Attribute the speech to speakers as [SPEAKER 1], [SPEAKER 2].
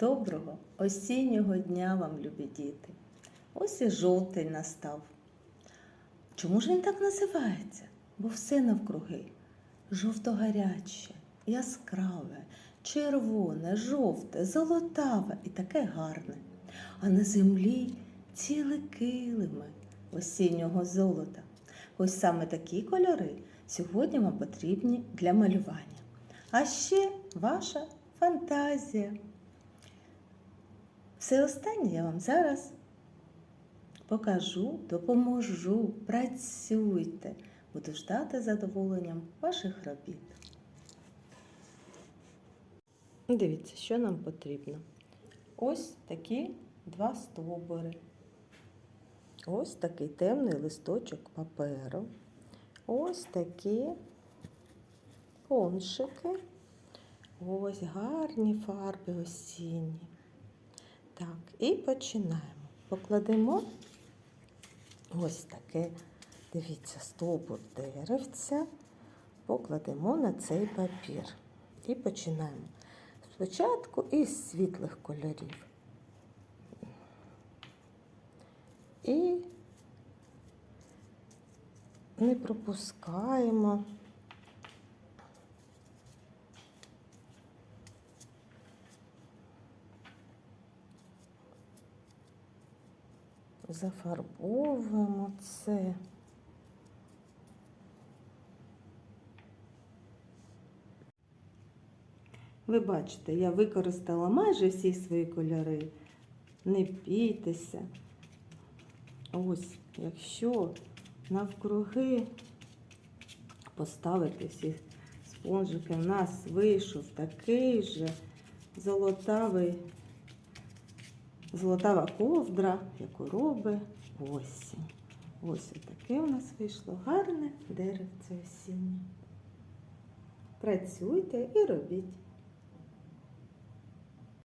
[SPEAKER 1] Доброго осіннього дня вам, любі діти. Ось і жовтий настав. Чому ж він так називається? Бо все навкруги жовто-гаряче, яскраве, червоне, жовте, золотаве і таке гарне. А на землі цілі килими осіннього золота. Ось саме такі кольори сьогодні вам потрібні для малювання. А ще ваша фантазія. Все останнє я вам зараз покажу, допоможу. Працюйте. Буду ждати задоволенням ваших робіт. Дивіться, що нам потрібно. Ось такі два стовбури. Ось такий темний листочок паперу. Ось такі коншики. Ось гарні фарби осінні. Так, і починаємо. Покладемо ось таке, дивіться, стовбур деревця, покладемо на цей папір. І починаємо. Спочатку із світлих кольорів. І не пропускаємо. Зафарбовуємо це. Ви бачите, я використала майже всі свої кольори. Не бійтеся. Ось, якщо навкруги поставити всі спонжики, в нас вийшов такий же золотавий, золотава ковдра, яку робить осінь. Ось таке у нас вийшло гарне деревце осіннє. Працюйте і робіть.